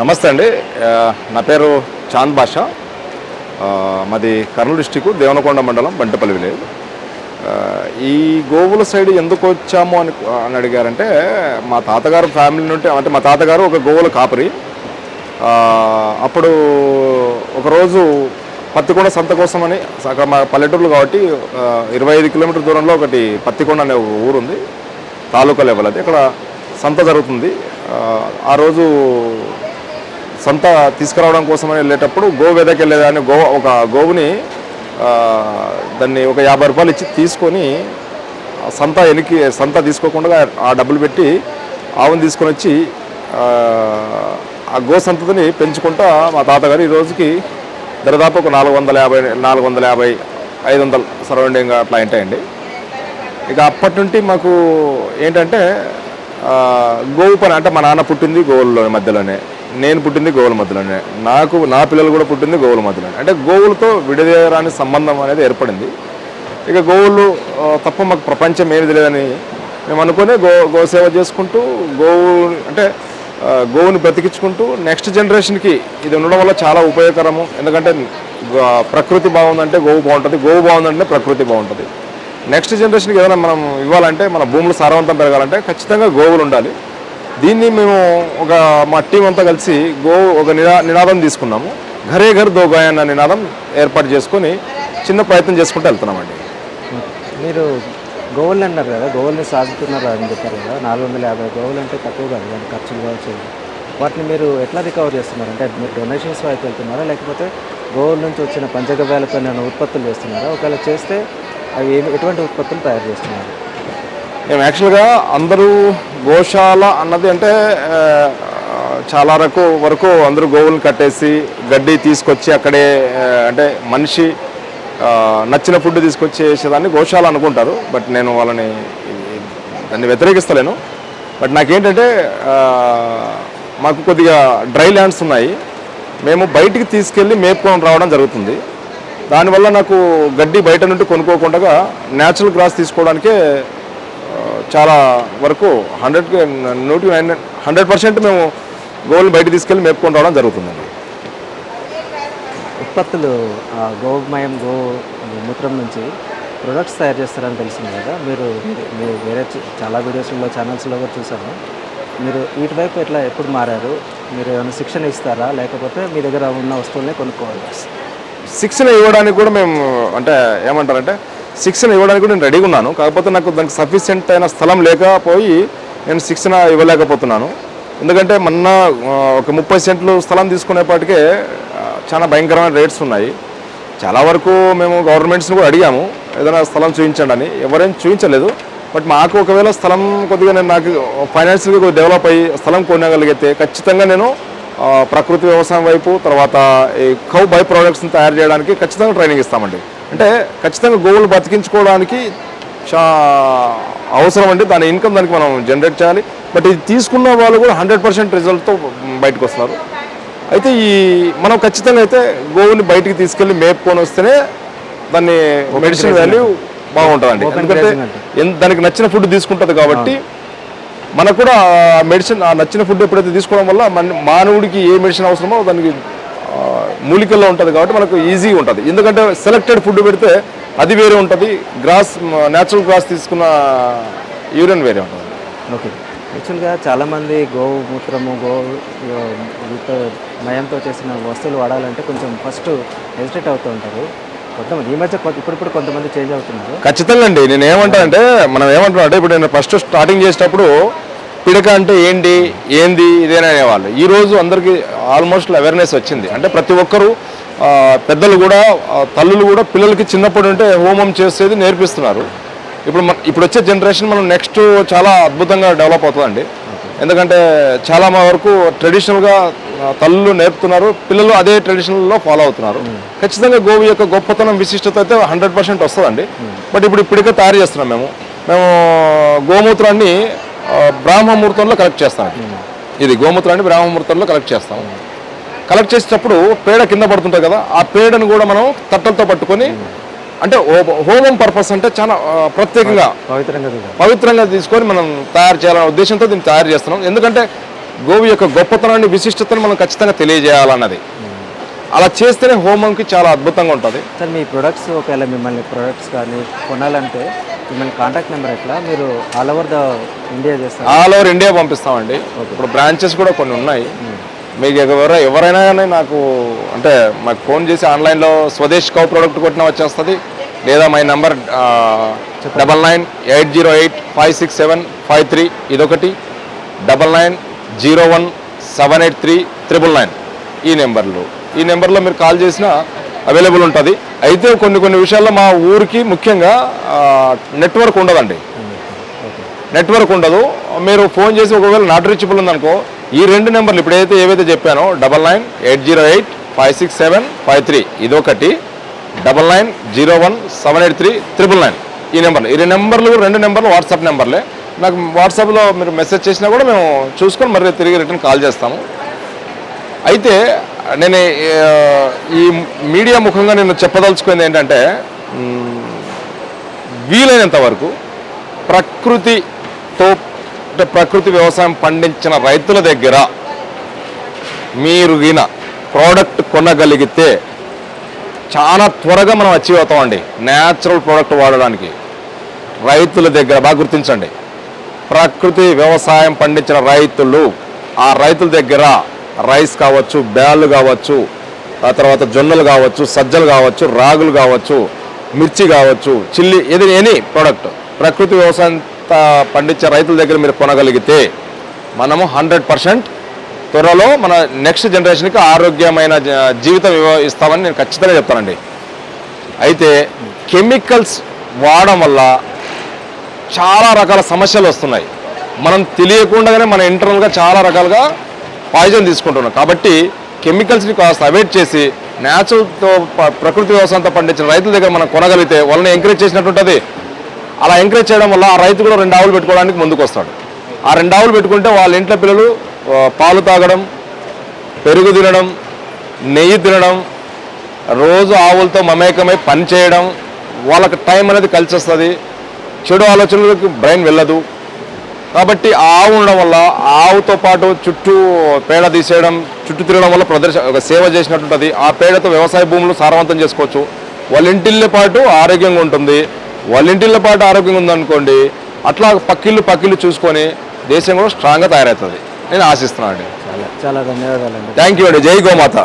నమస్తే అండి. నా పేరు చాంద్ బాషా. మాది కర్నూలు డిస్టిక్ దేవనకొండ మండలం బంటపల్లి విలేజ్. ఈ గోవుల సైడ్ ఎందుకు వచ్చాము అని అని అడిగారంటే మా తాతగారు ఫ్యామిలీ నుండి అంటే మా తాతగారు ఒక గోవుల కాపరి. అప్పుడు ఒకరోజు పత్తికొండ సంత కోసమని అక్కడ మా పల్లెటూరులు కాబట్టి ఇరవై ఐదు కిలోమీటర్ దూరంలో ఒకటి పత్తికొండ అనే ఒక ఊరు ఉంది తాలూకా లెవెల్ అది. అక్కడ సంత జరుగుతుంది. ఆ రోజు సంత తీసుకురావడం కోసమని వెళ్ళేటప్పుడు గో వెదకి వెళ్ళేదాన్ని. గో ఒక గోవుని దాన్ని ఒక యాభై రూపాయలు ఇచ్చి తీసుకొని సంత వెనక్కి సంత తీసుకోకుండా ఆ డబ్బులు పెట్టి ఆవుని తీసుకొని వచ్చి ఆ, గో సంతతిని పెంచుకుంటా మా తాతగారు ఈ రోజుకి దరిదాపు ఒక నాలుగు వందల యాభై నాలుగు వందల యాభై ఐదు వందల సరౌండింగ్ అట్లా ఉంటాయండి. ఇక అప్పటి నుండి మాకు ఏంటంటే గోవు పని అంటే మా నాన్న పుట్టింది గోవుల్లో మధ్యలోనే. నేను పుట్టింది గోవుల మధ్యలోనే. నాకు నా పిల్లలు కూడా పుట్టింది గోవుల మధ్యలోనే. అంటే గోవులతో విడదీయరాని సంబంధం అనేది ఏర్పడింది. ఇక గోవులు తప్ప మాకు ప్రపంచం ఏది లేదని మేము అనుకుని గో గోసేవ చేసుకుంటూ గోవు అంటే గోవుని బ్రతికించుకుంటూ నెక్స్ట్ జనరేషన్కి ఇది ఉండడం వల్ల చాలా ఉపయోగకరము. ఎందుకంటే ప్రకృతి బాగుందంటే గోవు బాగుంటుంది గోవు బాగుందంటే ప్రకృతి బాగుంటుంది. నెక్స్ట్ జనరేషన్కి ఏదైనా మనం ఇవ్వాలంటే మన భూములు సారవంతం పెరగాలంటే ఖచ్చితంగా గోవులు ఉండాలి. దీన్ని మేము ఒక మా టీం అంతా కలిసి గో ఒక నినా నినాదం తీసుకున్నాము. ఘరే ఘర్ దో గాయ అన్న నినాదం ఏర్పాటు చేసుకొని చిన్న ప్రయత్నం చేసుకుంటూ వెళ్తున్నామండి. మీరు గోవులు అన్నారు కదా గోవుల్ని సాగుతున్నారు అని చెప్పారు కదా నాలుగు వందల యాభై గోవులు అంటే తక్కువ కాదు దాని ఖర్చులు కావచ్చు. వాటిని మీరు ఎట్లా రికవర్ చేస్తున్నారు? అంటే మీరు డొనేషన్స్ వైపు వెళ్తున్నారా? లేకపోతే గోవుల నుంచి వచ్చిన పంచగవ్యాలతో నేను ఉత్పత్తులు చేస్తున్నారా? ఒకవేళ చేస్తే అవి ఏమి ఎటువంటి ఉత్పత్తులు తయారు చేస్తున్నారు? మేము యాక్చువల్గా అందరూ గోశాల అన్నది అంటే చాలా వరకు వరకు అందరూ గోవులను కట్టేసి గడ్డి తీసుకొచ్చి అక్కడే అంటే మనిషి నచ్చిన ఫుడ్ తీసుకొచ్చి వేసేదాన్ని గోశాల అనుకుంటారు. బట్ నేను వాళ్ళని దాన్ని వ్యతిరేకిస్తలేను. బట్ నాకేంటంటే మాకు కొద్దిగా డ్రై ల్యాండ్స్ ఉన్నాయి. మేము బయటికి తీసుకెళ్ళి మేపుకొని రావడం జరుగుతుంది. దానివల్ల నాకు గడ్డి బయట నుండి కొనుక్కోకుండా న్యాచురల్ గ్రాస్ తీసుకోవడానికే చాలా వరకు హండ్రెడ్కి నూటికి నైన్ హండ్రెడ్ పర్సెంట్ మేము గోల్ని బయట తీసుకెళ్ళి మేపుకొని రావడం జరుగుతుందండి. ఉత్పత్తులు ఆ గోమయం గో మూత్రం నుంచి ప్రొడక్ట్స్ తయారు చేస్తారని తెలిసింది కదా. మీరు మీరు వేరే చాలా వీడియోస్లో ఛానల్స్లో కూడా చూసాను మీరు వీటి వైపు ఎట్లా ఎప్పుడు మారారు? మీరు ఏమైనా శిక్షణ ఇస్తారా? లేకపోతే మీ దగ్గర ఉన్న వస్తువులనే కొనుక్కోవాలి. శిక్షణ ఇవ్వడానికి కూడా మేము అంటే ఏమంటారంటే శిక్షణ ఇవ్వడానికి నేను రెడీగా ఉన్నాను. కాకపోతే నాకు దానికి సఫిషియెంట్ అయిన స్థలం లేకపోయి నేను శిక్షణ ఇవ్వలేకపోతున్నాను. ఎందుకంటే మొన్న ఒక ముప్పై సెంట్లు స్థలం తీసుకునేపాటికే చాలా భయంకరమైన రేట్స్ ఉన్నాయి. చాలా వరకు మేము గవర్నమెంట్స్ని కూడా అడిగాము ఏదైనా స్థలం చూపించండి అని. ఎవరేం చూపించలేదు. బట్ మాకు ఒకవేళ స్థలం కొద్దిగా నేను నాకు ఫైనాన్షియల్గా కొద్దిగా డెవలప్ అయ్యి స్థలం కొనగలిగితే ఖచ్చితంగా నేను ప్రకృతి వ్యవసాయం వైపు తర్వాత ఈ కౌ బై ప్రోడక్ట్స్ని తయారు చేయడానికి ఖచ్చితంగా ట్రైనింగ్ ఇస్తామండి. అంటే ఖచ్చితంగా గోవులు బతికించుకోవడానికి చా అవసరం అండి. దాని ఇన్కమ్ దానికి మనం జనరేట్ చేయాలి. బట్ ఇది తీసుకున్న వాళ్ళు కూడా హండ్రెడ్ పర్సెంట్ రిజల్ట్తో బయటకు వస్తున్నారు. అయితే ఈ మనం ఖచ్చితంగా అయితే గోవుని బయటికి తీసుకెళ్ళి మేపుకొని వస్తేనే దాన్ని మెడిసిన్ వాల్యూ బాగుంటుందండి. ఎందుకంటే దానికి నచ్చిన ఫుడ్ తీసుకుంటుంది కాబట్టి మనకు కూడా మెడిసిన్ ఆ నచ్చిన ఫుడ్ ఎప్పుడైతే తీసుకోవడం వల్ల మన మానవుడికి ఏ మెడిసిన్ అవసరమో దానికి మూలికల్లో ఉంటుంది కాబట్టి మనకు ఈజీగా ఉంటుంది. ఎందుకంటే సెలెక్టెడ్ ఫుడ్ పెడితే అది వేరే ఉంటుంది. గ్రాస్ న్యాచురల్ గ్రాస్ తీసుకున్న యూరిన్ వేరే ఉంటుంది. ఓకే యాక్చువల్గా చాలామంది గోవు మూత్రము గోవు వీటితో మయంతో చేసిన వస్తువులు వాడాలంటే కొంచెం ఫస్ట్ హెజిటేట్ అవుతూ ఉంటారు. కొంతమంది ఈ మధ్య ఇప్పుడిప్పుడు కొంతమంది చేంజ్ అవుతున్నారు. ఖచ్చితంగా అండి. నేను ఏమంటానంటే మనం ఏమంటున్నాం అంటే ఇప్పుడు నేను ఫస్ట్ స్టార్టింగ్ చేసేటప్పుడు పిడక అంటే ఏంటి ఏంది ఇదేనా అనేవాళ్ళు. ఈ రోజు అందరికీ ఆల్మోస్ట్ అవేర్నెస్ వచ్చింది. అంటే ప్రతి ఒక్కరూ పెద్దలు కూడా తల్లులు కూడా పిల్లలకి చిన్నప్పటి నుంటే హోమం చేసేది నేర్పిస్తున్నారు. ఇప్పుడు మన ఇప్పుడు వచ్చే జనరేషన్ మనం నెక్స్ట్ చాలా అద్భుతంగా డెవలప్ అవుతుందండి. ఎందుకంటే చాలా మా వరకు ట్రెడిషనల్గా తల్లులు నేర్పుతున్నారు పిల్లలు అదే ట్రెడిషనల్లో ఫాలో అవుతున్నారు. ఖచ్చితంగా గోవు యొక్క గొప్పతనం విశిష్టత అయితే హండ్రెడ్ పర్సెంట్ వస్తుందండి. బట్ ఇప్పుడు ఇప్పటికే తయారు చేస్తున్నాం మేము. మేము గోమూత్రాన్ని బ్రాహ్మముహూర్తంలో కలెక్ట్ చేస్తాం. ఇది గోమూత్రాన్ని బ్రాహ్మముహూర్తంలో కలెక్ట్ చేస్తాం. కలెక్ట్ చేసేటప్పుడు పేడ కింద పడుతుంటుంది కదా ఆ పేడను కూడా మనం తట్టలతో పట్టుకొని అంటే హోమం పర్పస్ అంటే చాలా ప్రత్యేకంగా పవిత్రంగా తీసుకొని మనం తయారు చేయాలనే ఉద్దేశంతో దీన్ని తయారు చేస్తున్నాం. ఎందుకంటే గోవు యొక్క గొప్పతనాన్ని విశిష్టతను మనం ఖచ్చితంగా తెలియజేయాలన్నది. అలా చేస్తేనే హోమంకి చాలా అద్భుతంగా ఉంటుంది. సార్ మీ ప్రొడక్ట్స్ ఒకవేళ మిమ్మల్ని ప్రొడక్ట్స్ కానీ కొనాలంటే మిమ్మల్ని కాంటాక్ట్ నెంబర్ ఎట్లా? మీరు ఆల్ ఓవర్ ద ఇండియా చేస్తారు? ఆల్ ఓవర్ ఇండియా పంపిస్తామండి. ఇప్పుడు బ్రాంచెస్ కూడా కొన్ని ఉన్నాయి. మీకు ఎవరు ఎవరైనా కానీ నాకు అంటే మాకు ఫోన్ చేసి ఆన్లైన్లో స్వదేశ్ కౌ ప్రోడక్ట్ కొట్టినా వచ్చేస్తుంది. లేదా my number double nine eight zero eight five six seven five three ఇదొకటి. Double nine zero one seven eight three triple nine ఈ నెంబర్లు ఈ నెంబర్లో మీరు కాల్ చేసినా అవైలబుల్ ఉంటుంది. అయితే కొన్ని కొన్ని విషయాల్లో మా ఊరికి ముఖ్యంగా నెట్వర్క్ ఉండదండి. నెట్వర్క్ ఉండదు. మీరు ఫోన్ చేసి ఒకవేళ నాట్ రీచబుల్ ఉందనుకో ఈ రెండు నెంబర్లు ఇప్పుడైతే ఏవైతే చెప్పానో double nine eight zero eight five six seven five three ఇదొకటి. Double nine zero one seven eight three triple nine ఈ నెంబర్లు. ఈ నెంబర్లు రెండు నెంబర్లు వాట్సాప్ నెంబర్లే. నాకు వాట్సాప్లో మీరు మెసేజ్ చేసినా కూడా మేము చూసుకొని మరి తిరిగి రిటర్న్ కాల్ చేస్తాము. అయితే నేను ఈ మీడియా ముఖంగా నేను చెప్పదలుచుకుంది ఏంటంటే వీలైనంత వరకు ప్రకృతితో అంటే ప్రకృతి వ్యవసాయం పండించిన రైతుల దగ్గర మీరు గిన ప్రోడక్ట్ కొనగలిగితే చాలా త్వరగా మనం అచీవ్ అవుతామండి. న్యాచురల్ ప్రోడక్ట్ వాడడానికి రైతుల దగ్గర బాగా గుర్తించండి. ప్రకృతి వ్యవసాయం పండించిన రైతులు ఆ రైతుల దగ్గర రైస్ కావచ్చు బ్యాళ్ళు కావచ్చు ఆ తర్వాత జొన్నలు కావచ్చు సజ్జలు కావచ్చు రాగులు కావచ్చు మిర్చి కావచ్చు చిల్లి ఏది ఎనీ ప్రోడక్ట్ ప్రకృతి వ్యవసాయం పండించే రైతుల దగ్గర మీరు కొనగలిగితే మనము హండ్రెడ్ పర్సెంట్ త్వరలో మన నెక్స్ట్ జనరేషన్కి ఆరోగ్యమైన జీవితం ఇస్తామని నేను ఖచ్చితంగా చెప్తానండి. అయితే కెమికల్స్ వాడడం వల్ల చాలా రకాల సమస్యలు వస్తున్నాయి. మనం తెలియకుండానే మన ఇంటర్నల్గా చాలా రకాలుగా పాయిజన్ తీసుకుంటున్నాం. కాబట్టి కెమికల్స్ని కాస్త అవాయిడ్ చేసి న్యాచురల్తో ప్రకృతి వ్యవసాయంతో పండించిన రైతుల దగ్గర మనం కొనగలిగితే వాళ్ళని ఎంకరేజ్ చేసినట్టుంటుంది. అలా ఎంకరేజ్ చేయడం వల్ల ఆ రైతు కూడా రెండు ఆవులు పెట్టుకోవడానికి ముందుకు వస్తాడు ఆ రెండు ఆవులు పెట్టుకుంటే వాళ్ళ ఇంట్లో పిల్లలు పాలు తాగడం పెరుగు తినడం నెయ్యి తినడం రోజు ఆవులతో మమేకమై పని చేయడం వాళ్ళకి టైం అనేది కలిసి వస్తుంది చెడు ఆలోచనలకు బ్రెయిన్ వెళ్ళదు. కాబట్టి ఆవు ఉండడం వల్ల ఆవుతో పాటు చుట్టూ పేడ తీసేయడం చుట్టూ తిరగడం వల్ల ప్రదర్శన ఒక సేవ చేసినట్టు ఉంటుంది ఆ పేడతో వ్యవసాయ భూములు సారవంతం చేసుకోవచ్చు. వాళ్ళ ఇంటిళ్ళ పాటు ఆరోగ్యంగా ఉంటుంది. వాళ్ళ ఇంటిళ్ళ పాటు ఆరోగ్యంగా ఉందనుకోండి అట్లా పక్కిళ్ళు పక్కిళ్ళు చూసుకొని దేశం కూడా స్ట్రాంగ్గా తయారవుతుంది. నేను ఆశిస్తున్నాను అండి. చాలా చాలా ధన్యవాదాలండి. థ్యాంక్ యూ అండి. జై గోమాత.